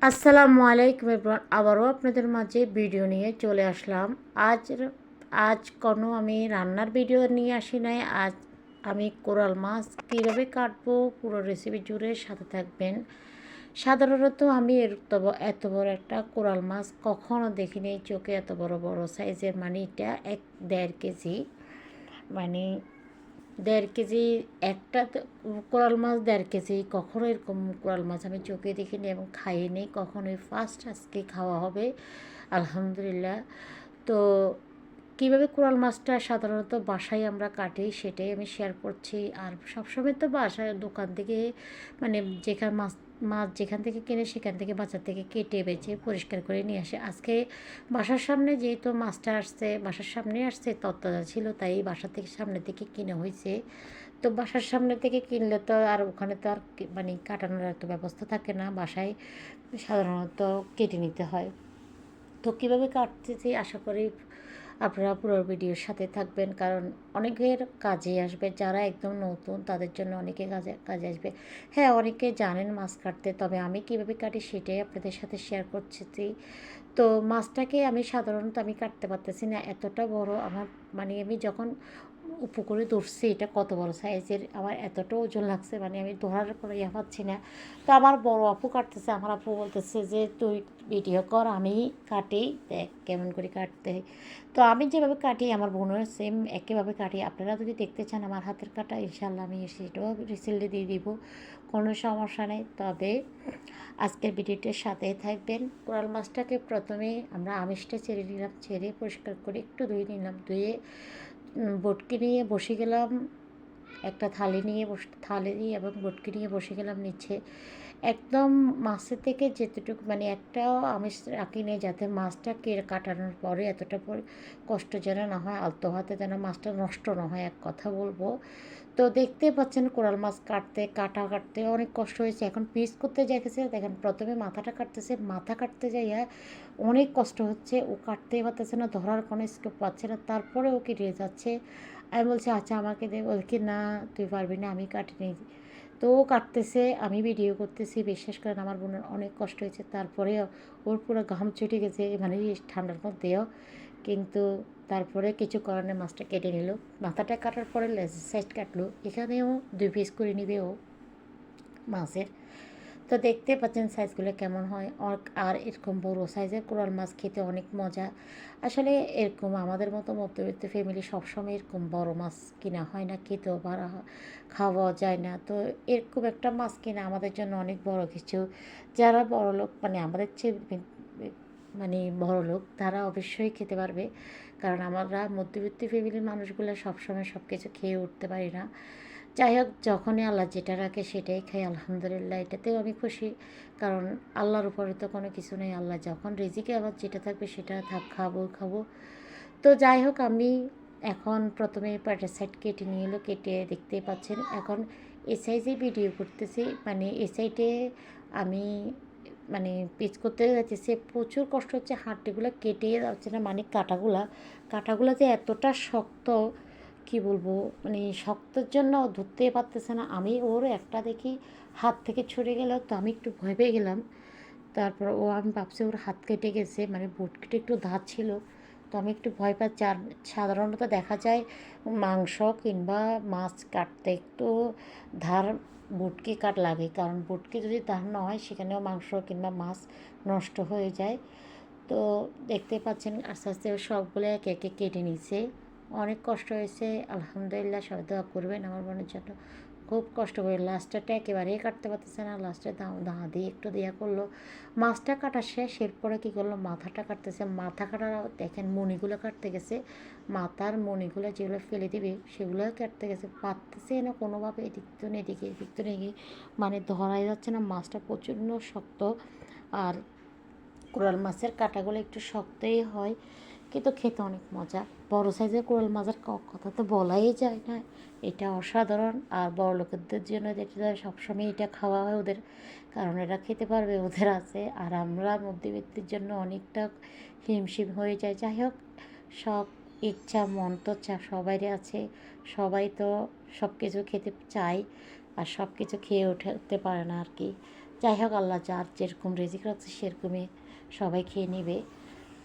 আসসালামু আলাইকুম এভরিওয়ান। আবারও আপনাদের মাঝে ভিডিও নিয়ে চলে আসলাম। আজ আজ কোনো আমি রান্নার ভিডিও নিয়ে আসি নাই। আজ আমি কোরাল মাছ কীভাবে কাটবো, পুরো রেসিপি জুড়ে সাথে থাকবেন। সাধারণত আমি এর তো- এত বড় একটা কোরাল মাছ কখনো দেখিনি। চোখে এত বড় বড় সাইজের মানে এটা এক দেড় কেজি। মানে দেড় কেজি, একটা কোরাল মাছ দেড় কেজি, কখনো এরকম কোরাল মাছ আমি চোখে দেখিনি এবং খাইনি, কখনোই ফার্স্ট আজকে খাওয়া হবে, আলহামদুলিল্লাহ। তো কীভাবে কোরাল মাছটা সাধারণত বাসায় আমরা কাটি সেটাই আমি শেয়ার করছি, আর সবসময় তো বাসায় দোকান থেকে মানে যেখানে মাছ মাছ যেখান থেকে কিনে সেখান থেকে বাজার থেকে কেটে বেছে পরিষ্কার করে নিয়ে আসে। আজকে বাসার সামনে যেহেতু মাছটা আসছে, বাসার সামনে আসছে তত্ত্বটা ছিল, তাই বাসা থেকে সামনে থেকে কিনে হয়েছে। তো বাসার সামনে থেকে কিনলে তো আর ওখানে তো আর মানে কাটানোর এত ব্যবস্থা থাকে না, বাসায় সাধারণত কেটে নিতে হয়। তো কীভাবে কাটতেছি আশা করি আপনারা পুরো ভিডিওর সাথে থাকবেন, কারণ অনেকের কাজে আসবে, যারা একদম নতুন তাদের জন্য অনেকে কাজে কাজে আসবে। হ্যাঁ অনেকে জানেন মাছ কাটতে, তবে আমি কীভাবে কাটি সেটাই আপনাদের সাথে শেয়ার করছি। তো মাছটাকে আমি সাধারণত আমি কাটতে পারতেছি না, এতটা বড় আমার মানে আমি যখন পুকুরে ধরছি, এটা কত বড় সাইজের আমার এতটা ওজন লাগছে মানে আমি ধরার কোনো ইয়ে পাচ্ছি না। তো আমার বড় আপু কাটতেছে, আমার আপু বলতেছে যে, তুই ভিডিও কর, আমি কাটি, দেখ কেমন করে কাটতে। তো আমি যেভাবে কাটি, আমার বোনের সেম একইভাবে কাটি। আপনারা যদি দেখতে চান আমার হাতের কাটা ইনশাল্লাহ আমি সেটাও রিসেন্টলি দিয়ে দিব, কোনো সমস্যা নেই। তবে আজকের ভিডিওটির সাথেই থাকবেন। কোরাল মাছটাকে প্রথমে আমরা আমিষটা ছেড়ে নিলাম, ছেড়ে পরিষ্কার করে একটু ধুয়ে নিলাম, ধুয়ে বটকি নিয়ে বসে গেলাম। একটা থালি নিয়ে বস, থালি নিয়ে এবং বটকি নিয়ে বসে গেলাম নিচে। একদম মাছের থেকে যেতটুকু মানে একটাও আমিষ রাখি নেই যাতে মাছটা কেটে কাটানোর পরে এতটা পরে, কষ্ট যেন না হয়, আলতো হাতে যেন মাছটা নষ্ট না হয়, এক কথা বলব। তো দেখতে পাচ্ছেন কোরাল মাছ কাটতে, কাটা কাটতে অনেক কষ্ট হয়েছে। এখন পিস করতে যাইতেছে, দেখেন প্রথমে মাথাটা কাটতেছে, মাথা কাটতে যাইয়া অনেক কষ্ট হচ্ছে। ও কাটতেই পারতেছে না, ধরার কোনো স্কোপ পাচ্ছে না। তারপরে ও কেটে যাচ্ছে। আমি বলছি আচ্ছা আমাকে দে। বলছি না, তুই পারবি না, আমি কাটি নিই তো ও কাটতেছে, আমি ভিডিও করতেছি, বিশ্বাস করেন আমার বোনের অনেক কষ্ট হয়েছে। তারপরে ওর পুরো ঘাম ছুটে গেছে মানে ঠান্ডার মধ্যেও। কিন্তু তারপরে কিছু কারণে মাছটা কেটে নিল। মাথাটা কাটার পরে লেজের সাইড কাটলো। এখানেও দুই পিস করে নিবে ও মাছের। তো দেখতে পাচ্ছেন সাইজগুলো কেমন হয়। আর এরকম বড় সাইজের কোরাল মাছ খেতে অনেক মজা। আসলে এরকম আমাদের মতো মধ্যবিত্ত ফ্যামিলি সবসময় এরকম বড় মাছ কিনা হয় না, খেতেও হয় খাওয়া যায় না। তো এরকম একটা মাছ কিনা আমাদের জন্য অনেক বড় কিছু। যারা বড় লোক মানে আমাদের চেয়ে মানে বড় লোক, তারা অবশ্যই খেতে পারবে। কারণ আমরা মধ্যবিত্ত ফ্যামিলির মানুষগুলো সবসময় সব কিছু খেয়ে উঠতে পারি না। যাই হোক, যখনই আল্লাহ যেটা রাখে সেটাই খাই, আলহামদুলিল্লাহ। এটাতেও আমি খুশি, কারণ আল্লাহর উপরে তো কোনো কিছু নেই। আল্লাহ যখন রেজিকে আবার যেটা থাকবে সেটা থাক, খাব খাব। তো যাই হোক, আমি এখন প্রথমে পাটের সাইড কেটে নিয়ে এলো, কেটে দেখতে পাচ্ছেন। এখন এ সাইজে ভিডিও করতেছি মানে এ সাইডে আমি মানে পিচ করতে যাচ্ছি, প্রচুর কষ্ট হচ্ছে হাড্ডিগুলো কেটে যাচ্ছে না মানে কাটাগুলা। কাটাগুলো যে এতটা শক্ত কি বলব? মানে শক্তের জন্য ধরতে পারতেছে না। আমি ওর একটা দেখি হাত থেকে ছড়ে গেল তো আমি একটু ভয় পেয়ে গেলাম। তারপর ও আমি ভাবছি ওর হাত কেটে গেছে মানে বুট কেটে একটু ধার ছিল। তো আমি একটু ভয় পাচ্ছি আর সাধারণত দেখা যায় মাংস কিংবা মাছ কাটতে একটু ধার বুটকি কাট লাগে। কারণ বুটকি যদি ধার না হয়, সেখানেও মাংস কিংবা মাছ নষ্ট হয়ে যায়। তো দেখতে পাচ্ছেন আস্তে আস্তে সবগুলো একে একে কেটে নিছে। অনেক কষ্ট হয়েছে। আলহামদুলিল্লাহ, সবাই দোয়া করবেন আমার বোনের জন্য। খুব কষ্ট করে লাস্টটা একেবারেই কাটতে পারতেছে না। লাস্টে দাঁ দিয়ে একটু দেওয়া করল। মাছটা কাটা শেষ, এরপরে কী করল? মাথাটা কাটতেছে। মাথা কাটার দেখেন মণিগুলো কাটতে গেছে। মাথার মণিগুলো যেগুলো ফেলে দিবে সেগুলোও কাটতে গেছে। পারতেছে না কোনোভাবে, এদিক তো এদিকে, এদিক তো নেই। মানে ধরাই যাচ্ছে না, মাছটা প্রচণ্ড শক্ত। আর কোরাল মাছের কাঁটাগুলো একটু শক্তই হয়। কিন্তু খেতে অনেক মজা। বড় সাইজের কোরাল মাছের কথা তো বলাই যায় না। এটা অসাধারণ। আর বড় লোকেদের জন্য যেটা সবসময় এটা খাওয়া হয় ওদের, কারণ এরা খেতে পারবে, ওদের আছে। আর আমরা মধ্যবিত্তের জন্য অনেকটা হিমশিম হয়ে যায়। যাই হোক, সব ইচ্ছা, মন তো চা সবারই আছে। সবাই তো সব কিছু খেতে চায় আর সব কিছু খেয়ে উঠতে পারে না আর কি। যাই হোক, আল্লাহ যার যেরকম রেজিক রাখছে সেরকমই সবাই খেয়ে নেবে।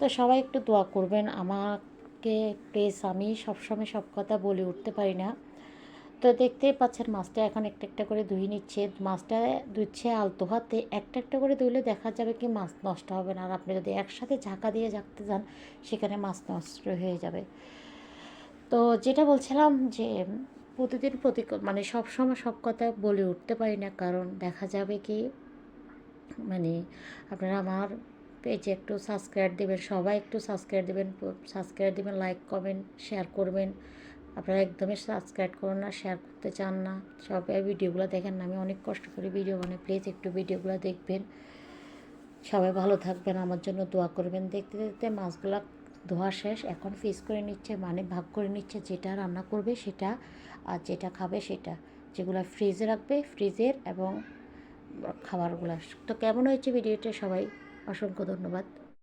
তো সবাই একটু দোয়া করবেন। আমাকে প্লিজ আমি সবসময় সব কথা বলে উঠতে পারি না। তো দেখতেই পাচ্ছেন মাছটা এখন একটা একটা করে ধুয়ে নিচ্ছে। মাছটা ধুচ্ছে আলতো হাতে। একটা একটা করে ধুলে দেখা যাবে কি মাছ নষ্ট হবে না। আর আপনি যদি একসাথে ঝাঁকা দিয়ে রাখতে যান, সেখানে মাছ নষ্ট হয়ে যাবে। তো যেটা বলছিলাম যে প্রতিদিন প্রতি মানে সব সময় সব কথা বলে উঠতে পারি না। কারণ দেখা যাবে কি মানে আপনারা আমার পেজে একটু সাবস্ক্রাইব দেবেন, সবাই একটু সাবস্ক্রাইব দেবেন সাবস্ক্রাইব দেবেন লাইক কমেন্ট শেয়ার করবেন। আপনারা একদমই সাবস্ক্রাইব করুন না শেয়ার করতে চান না। সবাই ভিডিওগুলো দেখেন না, আমি অনেক কষ্ট করে ভিডিও বানাই। প্লিজ একটু ভিডিওগুলো দেখবেন। সবাই ভালো থাকবেন, আমার জন্য দোয়া করবেন। দেখতে দেখতে মাছগুলো ধোয়া শেষ, এখন ফিস করে নিচ্ছে মানে ভাগ করে নিচ্ছে, যেটা রান্না করবে সেটা আর যেটা খাবে সেটা। যেগুলো ফ্রিজে রাখবে ফ্রিজের এবং খাবারগুলো। তো কেমন হয়েছে ভিডিওটা সবাই অসংখ্য ধন্যবাদ।